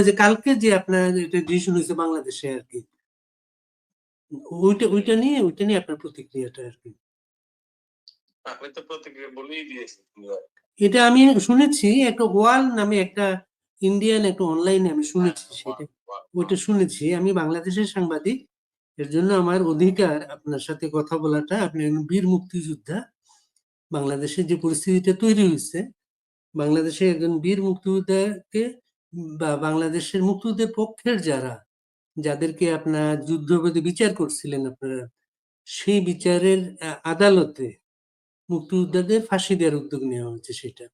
ওই যে কালকে যে আপনার এটা ডিসিশন হয়েছে বাংলাদেশে আর কি। ওইটা ওইটা নিয়ে ওইটা নিয়ে আপনার প্রতিক্রিয়াটা আর কি। আমি তো প্রতিক্রিয়া বলেই দিয়েছি। এটা আমি শুনেছি একটা ওয়াল নামে একটা ইন্ডিয়ান একটা অনলাইনে আমি শুনেছি সেটা। ওইটা শুনেছি। আমি বাংলাদেশের সাংবাদিক এর জন্য আমার অধিকার আপনার সাথে কথা বলাটা আপনি বীর মুক্তিযোদ্ধা। বাংলাদেশের যে পরিস্থিতিটা তৈরি হয়েছে বাংলাদেশে একজন বীর মুক্তিযোদ্ধাকে বা বাংলাদেশের মুক্তিযুদ্ধের পক্ষের যারা, যাদেরকে আপনার যুদ্ধপতি বিচার করছিলেন আপনারা, সেই বিচারের আদালতে মুক্তিযোদ্ধাদের ফাঁসি দেওয়ার উদ্যোগ নেওয়া হয়েছে সেটা।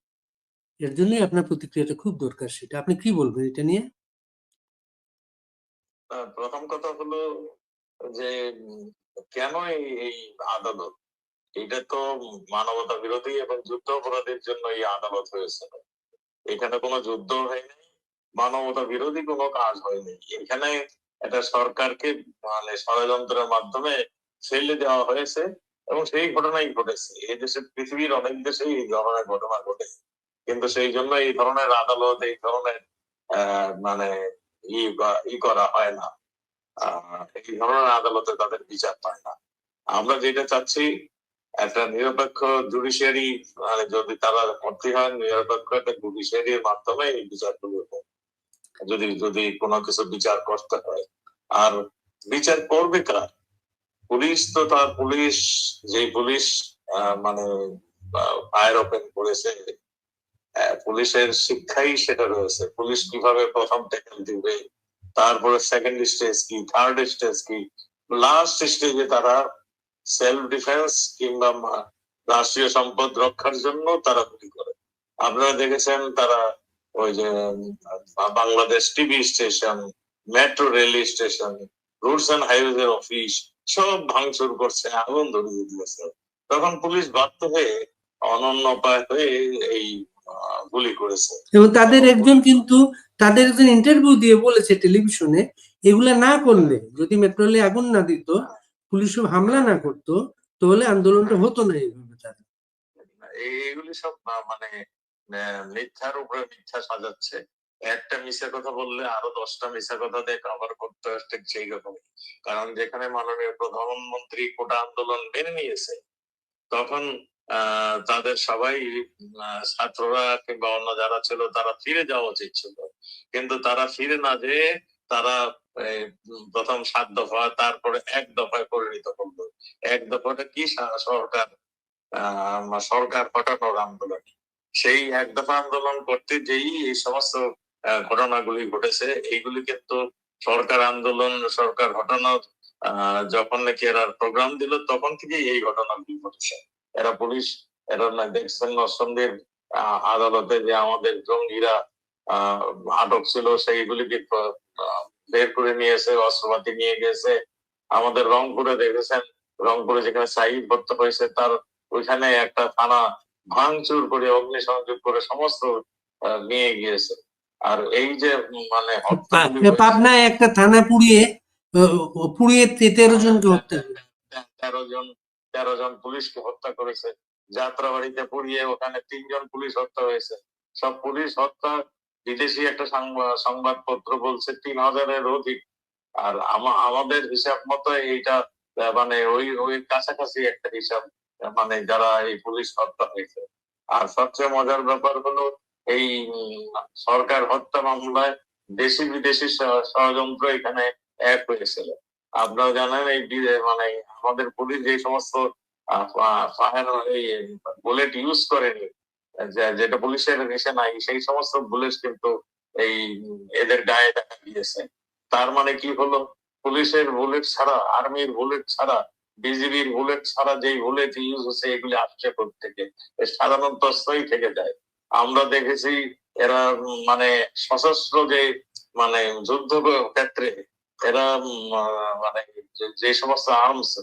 এর জন্যই আপনার প্রতিক্রিয়াটা খুব দরকার সেটা। আপনি কি বলবেন এটা নিয়ে? প্রথম কথা হলো যে কেন এই এই আদালত? এটা তো মানবতা বিরোধী এবং যুদ্ধ অপরাধের জন্য এই আদালত হয়েছে। এখানে কোনো যুদ্ধ হয়নি। মানবতা বিরোধী কোনো কাজ হয়নি। এখানে একটা সরকারকে মানে ষড়যন্ত্রের মাধ্যমে ফেলে দেওয়া হয়েছে এবং সেই ঘটনাই ঘটেছে। এই দেশে, পৃথিবীর অনেক দেশেই এই ধরনের ঘটনা ঘটে। কিন্তু সেই জন্য এই ধরনের আদালত, এই ধরনের মানে ই করা হয় না। এই ধরনের আদালতে তাদের বিচার পায় না। আমরা যেটা চাচ্ছি, একটা নিরপেক্ষ জুডিশিয়ারি মানে যদি তারা ভর্তি হয় নিরপেক্ষ একটা জুডিশিয়ারির মাধ্যমে এই বিচারগুলো হোক। যদি যদি কোনো কিছু বিচার করতে হয়। আর বিচার করবে কার? পুলিশ তো তার পুলিশ যে পুলিশ মানে ফায়ার ওপেন করেছে পুলিশের শিক্ষাই সেটা রয়েছে। পুলিশ কীভাবে প্রথম ট্যাকেল দিবে? তারপরে সেকেন্ড স্টেজ কি থার্ড স্টেজ কি? লাস্ট স্টেজে তারা সেলফ ডিফেন্স কিংবা রাষ্ট্রীয় সম্পদ রক্ষার জন্য তারা গুলি করে। আপনারা দেখেছেন তারা ওই যে Bangladesh TV station metro rail station routes and highways office সব ভাঙচুর করছে আগুন ধরিয়ে দিয়েছে। তখন পুলিশ বাধ্য হয়ে অনন্য উপায় হয়ে এই গুলি করেছে। এবং তাদের একজন কিন্তু তাদের একজন ইন্টারভিউ দিয়ে বলেছে টেলিভিশনে এগুলা না করলে যদি মেট্রো রেলে আগুন না দিত পুলিশ হামলা না করতো তাহলে আন্দোলনটা হতো না এইভাবে তার এইগুলি সব মানে মিথ্যার উপরে মিথ্যা সাজাচ্ছে। একটা মিথ্যা কথা বললে আরও দশটা মিথ্যা কথা দিয়ে কভার করতে হয় ঠিক সেই কারণ যেখানে মাননীয় প্রধানমন্ত্রী কোটা আন্দোলন মেনে নিয়েছে, তখন তাদের সবাই ছাত্ররা কিংবা অন্য যারা ছিল তারা ফিরে যাওয়া উচিত ছিল। কিন্তু তারা ফিরে না যেয়ে তারা প্রথম সাত দফা তারপরে এক দফায় পরিণত করল। এক দফাটা কি সরকার সরকার হটানোর আন্দোলন? সেই এক দফা আন্দোলন করতে যেই এই সমস্ত ঘটনাগুলি ঘটেছে এইগুলি কিন্তু সরকার আন্দোলন সরকার আহ, যখন নাকি এরা প্রোগ্রাম দিল তখন থেকেই এই ঘটনাগুলি ঘটেছে। এরা পুলিশ এরা না দেখছেন আহ, আদালতে যে আমাদের জঙ্গিরা আটক ছিল সেইগুলিকে বের করে নিয়েছে অস্ত্রপাতি নিয়ে গেছে। আমাদের রংপুরে দেখেছেন রংপুরে যেখানে সাইদ হত্যা হয়েছে তার ওইখানে একটা থানা ভাঙচুর করে অগ্নি সংযোগ করে সমস্ত নিয়ে গিয়েছে। আর এই যে মানে হত্যাগুলি পাবনায় একটা থানা পুড়িয়ে পুড়িয়ে তেরো জনকে হত্যা তেরো জন তেরো জন পুলিশকে হত্যা করেছে। যাত্রাবাড়িতে পুড়িয়ে ওখানে তিনজন পুলিশ হত্যা হয়েছে। সব পুলিশ হত্যা বিদেশি একটা সংবা- সংবাদপত্র বলছে তিন হাজারের অধিক। আর আমা- আমাদের হিসাব মতো এইটা মানে ওই ওই কাছাকাছি একটা হিসাব। মানে যারা এই পুলিশ হত্যা হয়েছে। আর সবচেয়ে মজার ব্যাপার হলো এই সরকার হত্যা মামলায় দেশি বিদেশি ষড়যন্ত্র এখানে এক হয়েছিল। আপনারা জানেন এই মানে আমাদের পুলিশ যে সমস্ত বুলেট ইউজ করেনি যেটা পুলিশের নেশে নাই সেই সমস্ত বুলেট কিন্তু এই এদের গায়ে দেখা দিয়েছে। তার মানে কি হলো? পুলিশের বুলেট ছাড়া, আর্মির বুলেট ছাড়া বিজিবির বুলেট ছাড়া যেই বুলেট ইউজ হচ্ছে, এগুলি আসছে থেকে সাধারণত অস্ত্রই থেকে যায়। আমরা দেখেছি এরা মানে সশস্ত্র যে মানে যুদ্ধ ক্ষেত্রে এরা মানে যে- যে সমস্ত আর্মস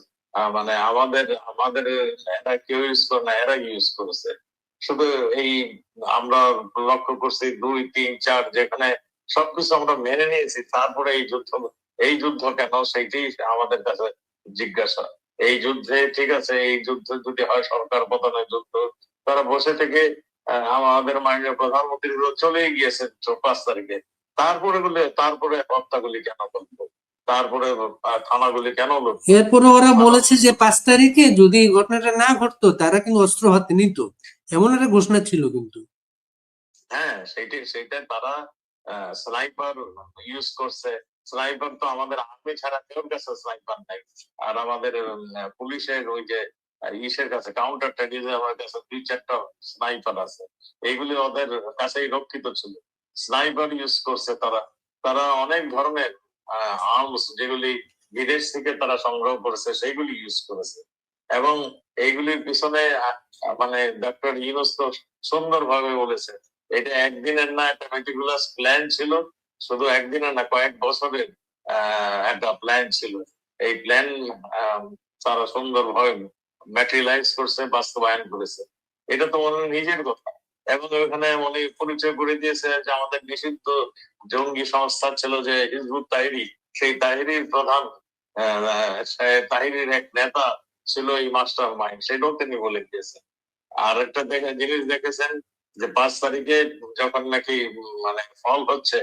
মানে আমাদের আমাদের এরা কেউ ইউজ করে না, এরা ইউজ করেছে। শুধু এই, আমরা লক্ষ্য করছি দুই, তিন, চার, যেখানে সবকিছু আমরা মেনে নিয়েছি, তারপরে এই যুদ্ধ এই যুদ্ধ কেন সেইটাই আমাদের কাছে জিজ্ঞাসা। এই যুদ্ধে ঠিক আছে এই যুদ্ধ যদি হয় সরকার পতনের যুদ্ধ তারা বসে থেকে আমাদের মাননীয় প্রধানমন্ত্রী তো চলেই গিয়েছেন পাঁচ তারিখে। তারপরে বলে তারপরে হত্যাগুলি কেন করল তারপরে থানাগুলি কেন এরপরে ওরা বলেছে যে পাঁচ তারিখে যদি এই ঘটনাটা না ঘটতো তারা কিন্তু অস্ত্র হাতে নিত। এমন একটা ঘোষণা ছিল কিন্তু। হ্যাঁ সেইটাই সেইটাই তারা স্নাইপার ইউজ করছে। স্নাইপার তো আমাদের আর্মি ছাড়া কেউ কাছে স্নাইপার নাই। আর আমাদের পুলিশের ওই যে, ইসের কাছে কাউন্টার টেরিজমের কাছে দুই চারটা স্নাইপার আছে, এইগুলি ওদের কাছেই রক্ষিত ছিল। স্নাইপার ইউজ করছে তারা। তারা অনেক ধরনের আর্মস যেগুলি বিদেশ থেকে তারা সংগ্রহ করেছে, সেইগুলি ইউজ করেছে। এবং এইগুলির পিছনে মানে ডক্টর ইউনুস তো সুন্দরভাবে বলেছে, এটা একদিনের না একটা মেটিকুলাস প্ল্যান ছিল। শুধু একদিনের না, কয়েক বছরের একটা প্ল্যান ছিল। এই প্ল্যান তারা সুন্দরভাবে ম্যাটেরিয়ালাইজ করছে, বাস্তবায়ন করেছে। এটা তো ওনার নিজের কথা। এবং ওখানে মনে পরিচয় করে দিয়েছে যে আমাদের নিষিদ্ধ জঙ্গি সংস্থা ছিল যে হিজবুত তাহিরি। সেই তাহিরির প্রধান তাহিরির এক নেতা ছিল এই মাস্টার মাইন্ড সেটাও তিনি বলে দিয়েছেন। আর একটা দেখে জিনিস দেখেছেন যে পাঁচ তারিখে যখন নাকি মানে ফল হচ্ছে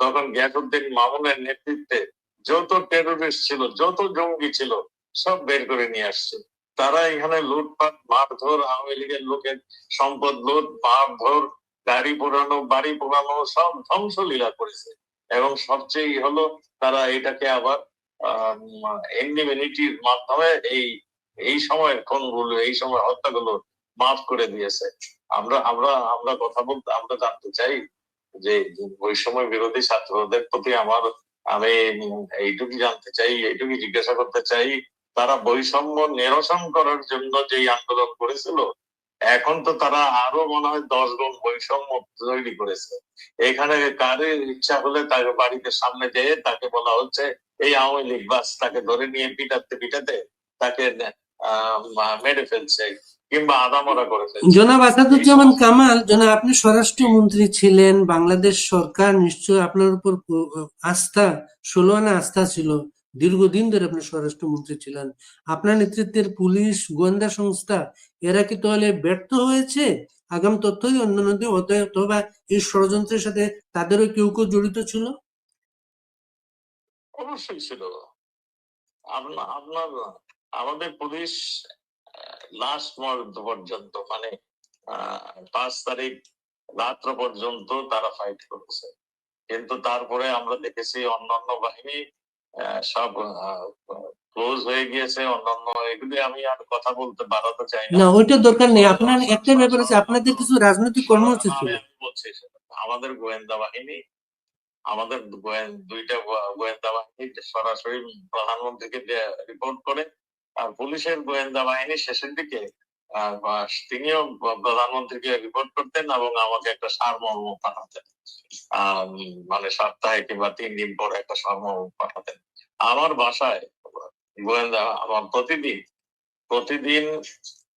তখন গিয়াসুদ্দিন মামুনের নেতৃত্বে যত টেরোরিস্ট ছিল, যত জঙ্গি ছিল, সব বের করে নিয়ে আসছে। তারা এখানে লুটপাট, মারধর, আওয়ামী লীগের লোকের সম্পদ লুট, মারধর, গাড়ি পোড়ানো, বাড়ি পোড়ানো, সব ধ্বংসলীলা করেছে। এবং সবচেয়ে হলো, তারা এটাকে আবার এন্ডিমিনিটির মাধ্যমে এই এই সময়ের খুনগুলো, এই সময় হত্যাগুলো মাফ করে দিয়েছে। আমরা আমরা আমরা কথা বলতে, আমরা জানতে চাই যে বৈষম্য বিরোধী ছাত্রদের প্রতি আমার, আমি এইটুকু জানতে চাই, এইটুকু জিজ্ঞাসা করতে চাই, তারা বৈষম্য নিরসন করার জন্য যে আন্দোলন করেছিল, এখন তো তারা আরও মনে হয় দশ গুণ বৈষম্য তৈরি করেছে। এখানে কারের ইচ্ছা হলে তাকে বাড়িতে সামনে যেয়ে তাকে বলা হচ্ছে, এই আওয়ামী লীগ বাস তাকে ধরে নিয়ে পিটাতে পিটাতে, তাকে মেরে ফেলছে। কিংবা আদামরা জনাব আসাদুজ্জামান কামাল জনাব আপনি স্বরাষ্ট্রমন্ত্রী ছিলেন বাংলাদেশ সরকার নিশ্চয় আপনার উপর আস্থা ষোলো আনা আস্থা ছিল। দীর্ঘদিন ধরে আপনি স্বরাষ্ট্রমন্ত্রী ছিলেন। আপনার নেতৃত্বের পুলিশ গোয়েন্দা সংস্থা এরা কি তাহলে ব্যর্থ হয়েছে? আগাম তথ্যই অন্যান্য অথবা এই ষড়যন্ত্রের সাথে তাদেরও কেউ কেউ জড়িত ছিল? অবশ্যই ছিল। আপনার আমাদের পুলিশ লাস্ট মুহূর্ত পর্যন্ত মানে পাঁচ তারিখ রাত্র পর্যন্ত তারা ফাইট করেছে কিন্তু তারপরে আমরা দেখেছি অন্যান্য বাহিনী সব ক্লোজ হয়ে গিয়েছে। অন্যান্য এগুলি আমি আর কথা বলতে বাড়াতে চাই না। ওইটা দরকার নেই। আপনার একটা ব্যাপার আছে আপনাদের কিছু রাজনৈতিক কর্মসূচি ছিল। আমাদের গোয়েন্দা বাহিনী আমাদের দুইটা গোয়েন্দা বাহিনী সরাসরি প্রধানমন্ত্রীকে রিপোর্ট করে আর পুলিশের গোয়েন্দা বাহিনী শেষের দিকে তিনিও প্রধানমন্ত্রীকে রিপোর্ট করতেন এবং আমাকে একটা সারমর্ম পাঠাতেন। মানে সপ্তাহে কিংবা তিন দিন পরে একটা সারমর্ম পাঠাতেন। আমার বাসায় গোয়েন্দা, আমার প্রতিদিন প্রতিদিন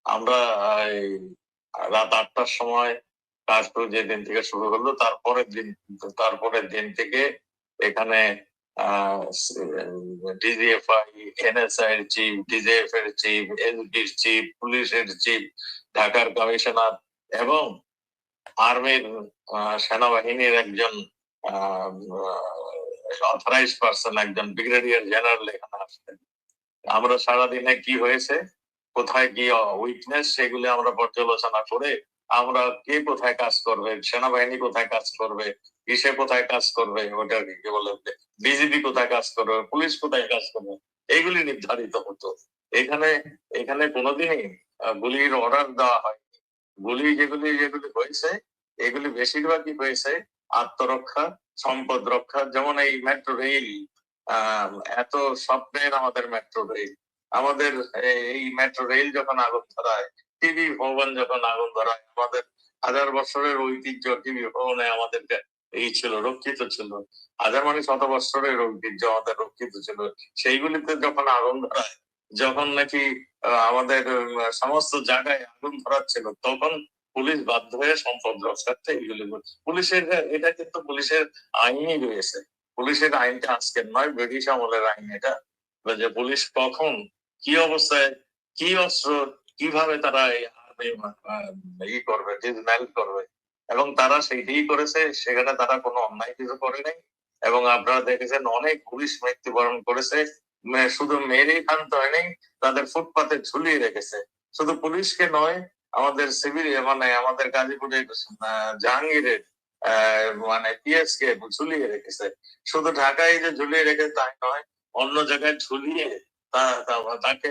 আমরা রাত আটটার সময় কাজটা যেদিন থেকে শুরু হলো, তারপরের দিন তারপরের দিন থেকে এখানে ডিজিএফআই এনএসআই এর চিফ ডিজিএফ এর চিফ এসবির চিফ পুলিশের চিফ ঢাকার কমিশনার এবং আর্মির সেনাবাহিনীর একজন অথরাইজ পার্সন একজন ব্রিগেডিয়ার জেনারেল এখানে আসতেন আমরা সারাদিনে কি হয়েছে, কোথায় কি উইকনেস সেগুলো আমরা পর্যালোচনা করে আমরা কে কোথায় কাজ করবে? সেনাবাহিনী কোথায় কাজ করবে? ইসে কোথায় কাজ করবে? ওটা কি বলে বিজিবি কোথায় কাজ করবে? পুলিশ কোথায় কাজ করবে? এগুলি নির্ধারিত হতো। এখানে এখানে কোনোদিনই গুলির অর্ডার দেওয়া হয় গুলি যেগুলি যেগুলি হয়েছে, এগুলি বেশিরভাগই হয়েছে আত্মরক্ষা, সম্পদ রক্ষা, যেমন এই মেট্রো রেল এত স্বপ্নের আমাদের মেট্রো রেল আমাদের, এই মেট্রো রেল যখন আগুন ধরায় টিভি ভবন যখন আগুন ধরায় আমাদের হাজার বছরের ঐতিহ্য টিভি ভবনে আমাদেরকে এই ছিল, রক্ষিত ছিল। হাজার মানে শত বছরের ঐতিহ্য আমাদের রক্ষিত ছিল। সেইগুলিতে যখন আগুন ধরায় যখন নাকি আমাদের সমস্ত জায়গায় আগুন ধরাচ্ছিল, তখন পুলিশ বাধ্য হয়ে সম্পদ রক্ষার্থে করছে। পুলিশের, এটা কিন্তু পুলিশের আইনই রয়েছে। পুলিশের আইনটা আজকের নয়, ব্রিটিশ আমলের আইন এটা। যে পুলিশ কখন কি অবস্থায় কি অস্ত্র কীভাবে তারা ই করবে ডিসম্যাল করবে? এবং তারা সেইটাই করেছে, সেখানে তারা কোনো অন্যায় কিছু করে নাই। এবং আপনারা দেখেছেন, অনেক পুলিশ মৃত্যুবরণ করেছে। শুধু মেয়েরই ক্ষান্ত হয়নি, তাদের ফুটপাতে ঝুলিয়ে রেখেছে। শুধু পুলিশকে নয়, আমাদের সিভিল মানে আমাদের গাজীপুরের জাহাঙ্গীরের মানে পিএস কে ঝুলিয়ে রেখেছে। শুধু ঢাকায় যে ঝুলিয়ে রেখেছে তাই নয়, অন্য জায়গায় ঝুলিয়ে তাকে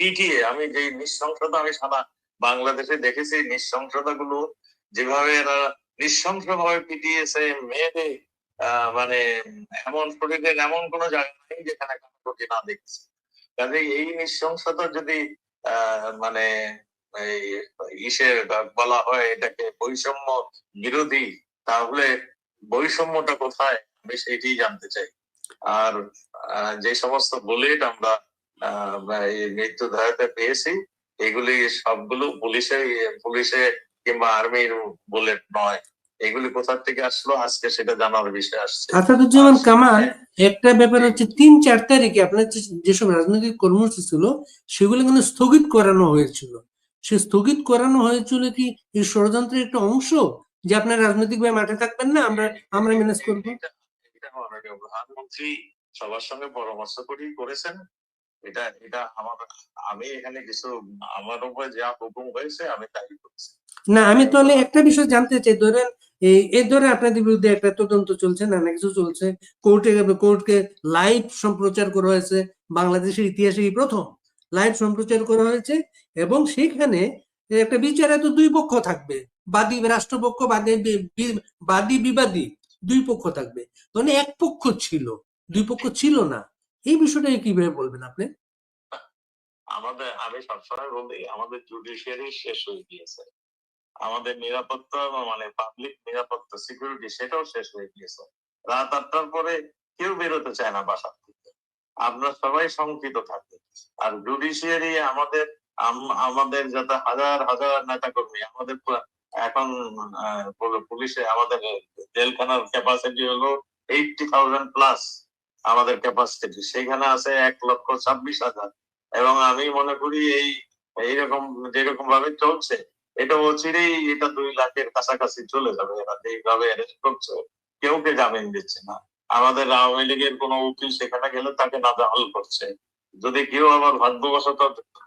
পিটিয়ে আমি যে নৃশংসতা আমি সারা বাংলাদেশে দেখেছি নৃশংসতা গুলো যেভাবে এরা নৃশংস ভাবে পিটিয়েছে মেয়েদের মানে এমন শরীরের এমন কোনো জায়গা নেই যেখানে কাটাকুটি না দেখছি। কাজে এই নৃশংসতা যদি মানে ইসের বলা হয় এটাকে বৈষম্য বিরোধী, তাহলে বৈষম্যটা কোথায়? আমি সেটাই জানতে চাই। আর যে সমস্ত বুলেট আমরা মৃত্যু ধারাতে পেয়েছি। এগুলি সবগুলো পুলিশে পুলিশে কিংবা আর্মির বুলেট নয়। এগুলি কোথা থেকে আসলো? আজকে সেটা জানার বিষয় আসছে। আসাদুজ্জামান কামাল একটা ব্যাপার হচ্ছে তিন চার তারিখে আপনার যেসব রাজনৈতিক কর্মসূচি ছিল সেগুলো কিন্তু স্থগিত করানো হয়েছিল। সে স্থগিত করানো হয়েছিল কি এই ষড়যন্ত্রের একটা অংশ যে আপনার রাজনৈতিক ভাবে মাঠে থাকবেন না আমরা আমরা ম্যানেজ করব? প্রধানমন্ত্রী সবার সঙ্গে পরামর্শ করেই করেছেন। এটা এটা আমার, আমি এখানে কিছু, আমার উপরে যা হুকুম হয়েছে, আমি তাই করছি। না, আমি তাহলে একটা বিষয় জানতে চাই, ধরেন, এই ধরে আপনাদের বিরুদ্ধে একটা তদন্ত চলছে নানা কিছু চলছে কোর্টে কোর্টকে লাইভ সম্প্রচার করা হয়েছে, বাংলাদেশের ইতিহাসে এই প্রথম লাইভ সম্প্রচার করা হয়েছে, এবং সেখানে একটা বিচারে তো দুই পক্ষ থাকবে, বাদী রাষ্ট্রপক্ষ, বাদী বাদী বিবাদী, দুই পক্ষ থাকবে। মানে এক পক্ষ ছিল, দুই পক্ষ ছিল না। এই বিষয়টা কীভাবে বলবেন আপনি? আমাদের, আমি সবসময় বলি, আমাদের জুডিশিয়ারি শেষ হয়ে গিয়েছে। আমাদের নিরাপত্তা মানে পাবলিক নিরাপত্তা সিকিউরিটি সেটাও শেষ হয়ে গিয়েছে। রাত আটটার পরে কেউ বেরোতে চায় না বাসা থেকে আমরা সবাই শঙ্কিত থাকি। আর জুডিশিয়ারি আমাদের আমাদের যাতে হাজার হাজার নেতা কর্মী আমাদের এখন পুলিশে আমাদের জেলখানার ক্যাপাসিটি হলো এইটটি থাউজেন্ড প্লাস আমাদের ক্যাপাসিটি সেখানে আছে এক লক্ষ ছাব্বিশ হাজার। এবং আমি মনে করি এই, এইরকম যেরকম ভাবে চলছে, এটা অচিরেই এটা দুই লাখের কাছাকাছি চলে যাবে। এরা যেইভাবে অ্যারেস্ট করছে, কেউ কে জামিন দিচ্ছে না। আমাদের আওয়ামী লীগের কোনো উকিল সেখানে গেলে তাকে নাজাহাল করছে। যদি কেউ আবার ভাগ্যবশত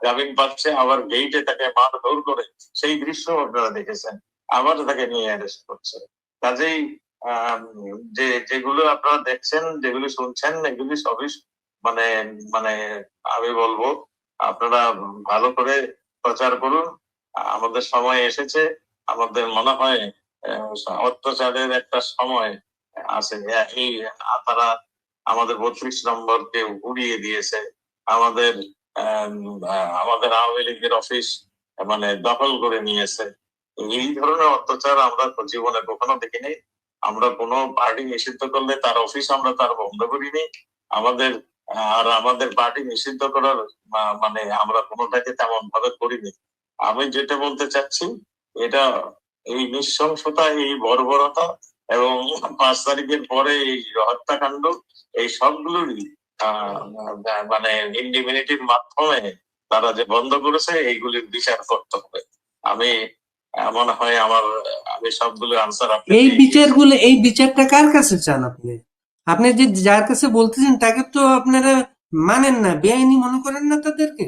জামিন পাচ্ছে, আবার গেইটে তাকে মারধর করে, সেই দৃশ্য আপনারা দেখেছেন। আবার তাকে নিয়ে অ্যারেস্ট করছে। কাজেই যে, যেগুলো আপনারা দেখছেন, যেগুলি শুনছেন, এগুলি সবই মানে মানে আমি বলব, আপনারা ভালো করে প্রচার করুন। আমাদের সময় এসেছে, আমাদের মনে হয় অত্যাচারের একটা সময় আছে। এই তারা আমাদের বত্রিশ নম্বরকে উড়িয়ে দিয়েছে। আমাদের আমাদের আওয়ামী লীগের অফিস মানে দখল করে নিয়েছে। এই ধরনের অত্যাচার আমরা জীবনে কখনো দেখিনি। আমরা কোনো পার্টি নিষিদ্ধ করলে তার অফিস আমরা তার বন্ধ করিনি। আমাদের, আর আমাদের পার্টি নিষিদ্ধ করার মানে আমরা কোনোটাকে তেমন ভাবে করিনি। আমি যেটা বলতে চাচ্ছি, এটা এই নৃশংসতা, এই বর্বরতা এবং পাঁচ তারিখের পরে এই হত্যাকাণ্ড, এই সবগুলোরই মানে ইন্ডিমিনিটির মাধ্যমে তারা যে বন্ধ করেছে, এইগুলির বিচার করতে হবে। আমি আহ, মনে হয় আমার আমি সবগুলো আনসার আপনি এই বিচারগুলো এই বিচারটা কার কাছে চান আপনি? আপনি যে যার কাছে বলতেছেন তাকে তো আপনারা মানেন না বেআইনি মনে করেন না তাদেরকে?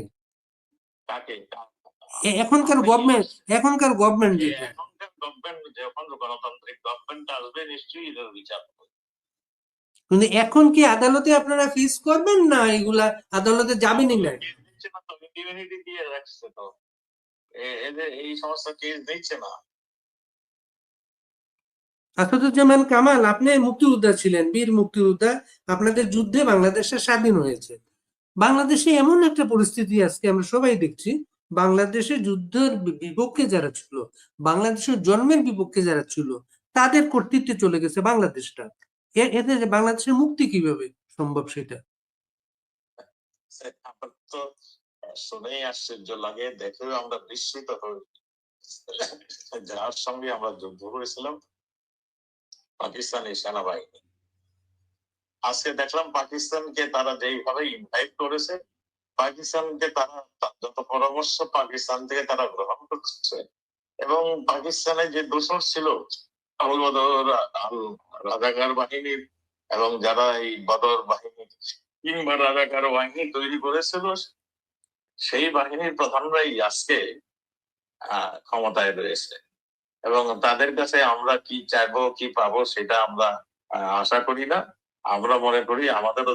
এখনকার গভর্নমেন্ট এখনকার গভর্নমেন্ট এখনকার গভর্নমেন্ট যখন গণতান্ত্রিক গভর্নমেন্ট আসবে নিশ্চয়ই এদের বিচার কিন্তু এখন কি আদালতে আপনারা ফেস করবেন না এগুলা আদালতে যাবেনই না? দিয়ে রাখছে তো। এদের এই সমস্ত কেস দিচ্ছে না। আসাদুজ্জামান কামাল আপনি মুক্তিযোদ্ধা ছিলেন বীর মুক্তিযোদ্ধা। আপনাদের যুদ্ধে বাংলাদেশে স্বাধীন হয়েছে। বাংলাদেশে এমন একটা পরিস্থিতি আজকে আমরা সবাই দেখছি। বাংলাদেশে যুদ্ধের বিপক্ষে যারা ছিল বাংলাদেশের জন্মের বিপক্ষে যারা ছিল তাদের কর্তৃত্বে চলে গেছে বাংলাদেশটা। এতে যে বাংলাদেশের মুক্তি কীভাবে সম্ভব সেটা? তো শুনেই আশ্চর্য লাগে, দেখেও আমরা বিস্মিত হই। যার সঙ্গে আমরা যুদ্ধ করেছিলাম, পাকিস্তানি সেনাবাহিনী। আজকে দেখলাম পাকিস্তানকে তারা যেইভাবে ইনভাইট করেছে, পাকিস্তানকে তারা যত পরামর্শ পাকিস্তান থেকে তারা গ্রহণ করছে এবং পাকিস্তানে যে দোষর ছিল রাজাকার বাহিনীর এবং যারা এই বদর বাহিনী কিংবা রাজাকার বাহিনী তৈরি করেছিল সেই বাহিনীর প্রধানরাই আজকে ক্ষমতায় রয়েছে। এবং তাদের কাছে আমরা কি চাইব, কি পাবো সেটা আমরা আশা করি না। আমরা মনে করি আমাদেরও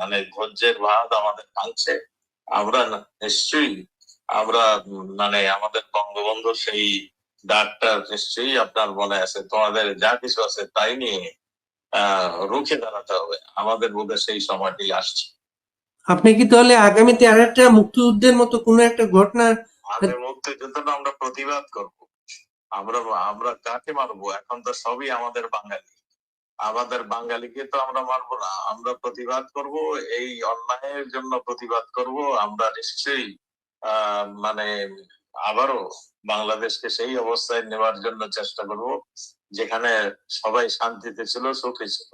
মানে ধৈর্যের ভাত আমাদের ভাঙছে। আমরা নিশ্চয়ই আমরা মানে আমাদের বঙ্গবন্ধুর সেই ডাকটা নিশ্চয়ই আপনার মনে আছে, তোমাদের যা কিছু আছে তাই নিয়ে আহ রুখে দাঁড়াতে হবে। আমাদের বোধহয় সেই সময়টি আসছে। আপনি কি তাহলে আগামীতে আরেকটা মুক্তিযুদ্ধের মতো কোনো একটা ঘটনা? আমাদের মুক্তিযুদ্ধটা আমরা প্রতিবাদ করব। আমরা আমরা কাকে মারবো? এখন তো সবই আমাদের বাঙালি। আমাদের বাঙালিকে তো আমরা মারবো না। আমরা প্রতিবাদ করব, এই অন্যায়ের জন্য প্রতিবাদ করব। আমরা নিশ্চয়ই মানে আবারও বাংলাদেশকে সেই অবস্থায় নেওয়ার জন্য চেষ্টা করব, যেখানে সবাই শান্তিতে ছিল, সুখী ছিল।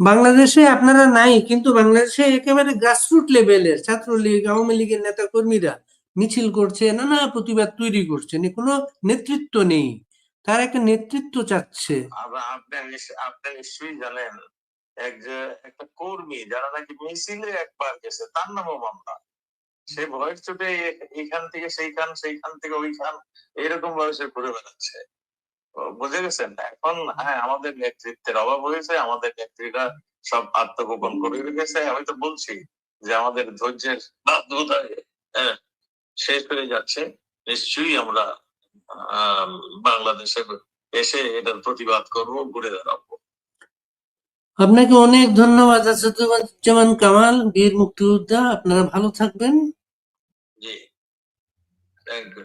বাংলাদেশে আপনারা নাই, কিন্তু বাংলাদেশে একেবারে গ্রাসরুট লেভেলের ছাত্রলীগ, আওয়ামী লীগের নেতা কর্মীরা মিছিল করছে, নানা প্রতিবাদ তৈরি করছেন এ কোনো নেতৃত্ব নেই। তার একটা নেতৃত্ব চাচ্ছে। আপনি নিশ- নিশ্চয়ই জানেন একটা কর্মী যারা নাকি মিছিলে একবার গেছে, তার নামও মামলা সে ভয়ের চোটে এ- এইখান থেকে সেইখান সেইখান থেকে ওইখান এরকম ভাবে সে ঘুরে বেড়াচ্ছে। বুঝে গেছেন? এখন হ্যাঁ আমাদের নেতৃত্বের অভাব হয়েছে আমাদের নেত্রীরা সব আত্মগোপন করে রেখেছে। আমি তো বলছি যে আমাদের ধৈর্যের হ্যাঁ, শেষ হয়ে যাচ্ছে। নিশ্চয়ই আমরা বাংলাদেশে এসে এটার প্রতিবাদ করব ঘুরে দাঁড়াবো। আপনাকে অনেক ধন্যবাদ আসাদুজ্জামান কামাল বীর মুক্তিযোদ্ধা। আপনারা ভালো থাকবেন। জি। Thank you